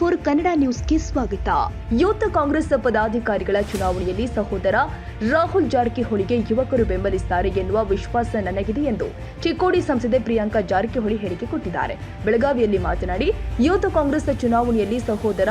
Four Kannada ನ್ಯೂಸ್ಗೆ ಸ್ವಾಗತ. Youth Congress ಪದಾಧಿಕಾರಿಗಳ ಚುನಾವಣೆಯಲ್ಲಿ ಸಹೋದರ ರಾಹುಲ್ ಜಾರಕಿಹೊಳಿಗೆ ಯುವಕರು ಬೆಂಬಲಿಸುತ್ತಾರೆ ಎನ್ನುವ ವಿಶ್ವಾಸ ನನಗಿದೆ ಎಂದು ಚಿಕ್ಕೋಡಿ ಸಂಸದೆ ಪ್ರಿಯಾಂಕಾ ಜಾರಕಿಹೊಳಿ ಹೇಳಿಕೆ ಕೊಟ್ಟಿದ್ದಾರೆ. ಬೆಳಗಾವಿಯಲ್ಲಿ ಮಾತನಾಡಿ, ಯೂತ್ ಕಾಂಗ್ರೆಸ್ ಚುನಾವಣೆಯಲ್ಲಿ ಸಹೋದರ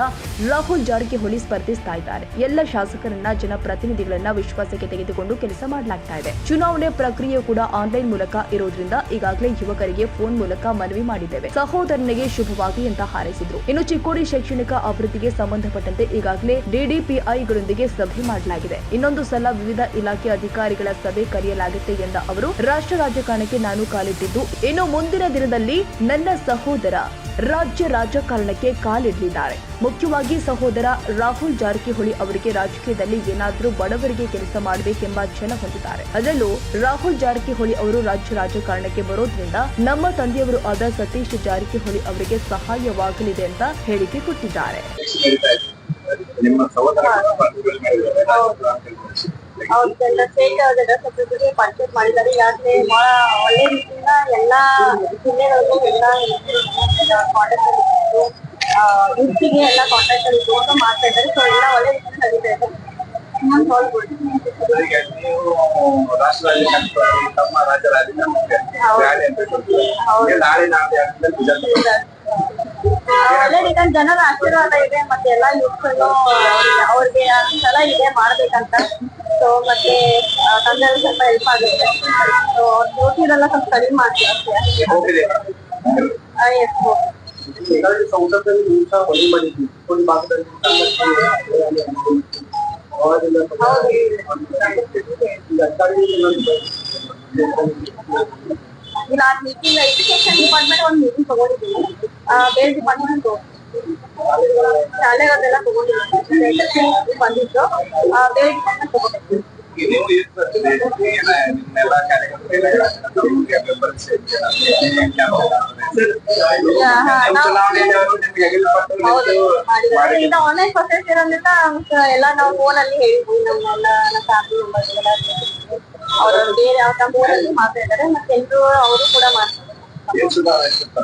ರಾಹುಲ್ ಜಾರಕಿಹೊಳಿ ಸ್ಪರ್ಧಿಸ್ತಾ ಇದ್ದಾರೆ. ಎಲ್ಲ ಶಾಸಕರನ್ನ, ಜನಪ್ರತಿನಿಧಿಗಳನ್ನ ವಿಶ್ವಾಸಕ್ಕೆ ತೆಗೆದುಕೊಂಡು ಕೆಲಸ ಮಾಡಲಾಗ್ತಾ ಇದೆ. ಚುನಾವಣೆ ಪ್ರಕ್ರಿಯೆ ಕೂಡ ಆನ್ಲೈನ್ ಮೂಲಕ ಇರೋದ್ರಿಂದ ಈಗಾಗಲೇ ಯುವಕರಿಗೆ ಫೋನ್ ಮೂಲಕ ಮನವಿ ಮಾಡಿದ್ದೇವೆ. ಸಹೋದರನಿಗೆ ಶುಭವಾಗಿ ಅಂತ ಹಾರೈಸಿದ್ರು. ಇನ್ನು ಚಿಕ್ಕೋಡಿ ಶೈಕ್ಷಣಿಕ ಅಭಿವೃದ್ಧಿಗೆ ಸಂಬಂಧಪಟ್ಟಂತೆ ಈಗಾಗಲೇ ಡಿಡಿಪಿಐಗಳೊಂದಿಗೆ ಸಭೆ ಮಾಡಲಾಗಿದೆ. ಇನ್ನೊಂದು ಸಲ ವಿವಿಧ ಇಲಾಖೆ ಅಧಿಕಾರಿಗಳ ಸಭೆ ಕರೆಯಲಾಗುತ್ತೆ ಎಂದ ಅವರು, ರಾಷ್ಟ್ರ ರಾಜಕಾರಣಕ್ಕೆ ನಾನು ಕಾಲಿಟ್ಟಿದ್ದು, ಇನ್ನು ಮುಂದಿನ ದಿನದಲ್ಲಿ ನನ್ನ ಸಹೋದರ ರಾಜ್ಯ ರಾಜಕಾರಣಕ್ಕೆ ಕಾಲಿಡಲಿದ್ದಾರೆ. ಮುಖ್ಯವಾಗಿ ಸಹೋದರ ರಾಹುಲ್ ಜಾರಕಿಹೊಳಿ ಅವರಿಗೆ ರಾಜಕೀಯದಲ್ಲಿ ಏನಾದರೂ ಬಡವರಿಗೆ ಕೆಲಸ ಮಾಡಬೇಕೆಂಬ ಛಲ ಹೊಂದಿದ್ದಾರೆ. ಅದರಲ್ಲೂ ರಾಹುಲ್ ಜಾರಕಿಹೊಳಿ ಅವರು ರಾಜ್ಯ ರಾಜಕಾರಣಕ್ಕೆ ಬರೋದ್ರಿಂದ ನಮ್ಮ ತಂದೆಯವರು ಆದ ಸತೀಶ್ ಜಾರಕಿಹೊಳಿ ಅವರಿಗೆ ಸಹಾಯವಾಗಲಿದೆ ಅಂತ ಹೇಳಿಕೆ ಕೊಟ್ಟಿದ್ದಾರೆ. ನಿಮ್ಮ ಸಹೋದರ ಅವ್ರದ್ದೆಲ್ಲ ಸ್ಟೇಟ್ ಸಚಿವರಿಗೆ ಪಂಚಾಯತ್ ಮಾಡಿದ್ದಾರೆ. ಈಗಾಗಲೇ ಬಹಳ ಒಳ್ಳೆ ರೀತಿಯಿಂದ ಎಲ್ಲಾ ಜಿಲ್ಲೆಗಳಿಗೂ ಎಲ್ಲ ಕಾಂಟ್ಯಾಕ್ಟ್ ಅಲ್ಲಿ ಇದ್ದು ಯೂತ್ಗೆ ಎಲ್ಲ ಕಾಂಟ್ಯಾಕ್ಟ್ ಅಲ್ಲಿ ಇಟ್ಕೊಂಡು ಮಾಡ್ತಾ ಇದ್ದಾರೆ. ಸೊ ಎಲ್ಲ ಒಳ್ಳೆ ರೀತಿಯಿಂದ ನಡೀತಾ ಇದೆ. ರಾಷ್ಟ್ರ ರಾಜಕಾರಣಕ್ಕೆ ತಮ್ಮ ರಾಜ್ಯ ರಾಜಕಾರಣಕ್ಕೆ ರ್ಯಾಲಿ ಅಂತ ಕೊಡ್ತೀವಿ. ಈಗ ನಾಳೆ ನಾಳೆ ಆಗ್ತದೆ ಬಿಜೆಪಿ. ಒಳ್ಳೆ ರೀತಿಯಲ್ಲಿ ಜನರ ಆಶೀರ್ವಾದ ಇದೆ ಮತ್ತೆ ಎಲ್ಲಾ ಯೂತ್ಗಳು ಅವ್ರಿಗೆ ಛಲ ಇದೆ ಮಾಡ್ಬೇಕಂತ. ಸೊ ಮತ್ತೆ ತಂದೆ ಸ್ವಲ್ಪ ಹೆಲ್ಪ್ ಆಗುತ್ತೆ. ಸೊ ಡ್ಯೂಟಿನೆಲ್ಲ ಸ್ವಲ್ಪ ಕಡಿಮೆ ಮಾಡ್ತೀವಿ ಅಷ್ಟೇ. ಹೌದು. ಈಗ ಇಲ್ಲ ಮೀಟಿಂಗ್ ಎಜುಕೇಶನ್ ಡಿಪಾರ್ಟ್ಮೆಂಟ್ ಒಂದು ಮೀಟಿಂಗ್ ತಗೊಂಡಿದ್ದೀನಿ. ಬೇರೆ ಬಂದಿತ್ತು. ಶಾಲೆಗಳನ್ನೆಲ್ಲ ತಗೊಂಡಿದ್ದೀವಿ ಬಂದಿತ್ತು. ಆ, ಬೇರೆ ತಗೊಂಡಿತ್ತು ಈಗ ಆನ್ಲೈನ್ ಪ್ರೊಸೆಸ್ ಇರೋದ್ರಿಂದ ಎಲ್ಲ ನಾವು ಫೋನ್ ಅಲ್ಲಿ ಹೇಳಿದ್ವಿ ನಮ್ಮೆಲ್ಲ ನಮ್ಮ ಫ್ಯಾಮಿಲಿ ಮೆಂಬರ್ಸ್ ಎಲ್ಲ ಅವರು ಬೇರೆ ಯಾವ ಫೋನ್ ಅಲ್ಲಿ ಮಾತಾಡಿದ್ದಾರೆ ಮತ್ತೆ ಎಲ್ರು ಅವರು ಕೂಡ ಆಯ್ತು?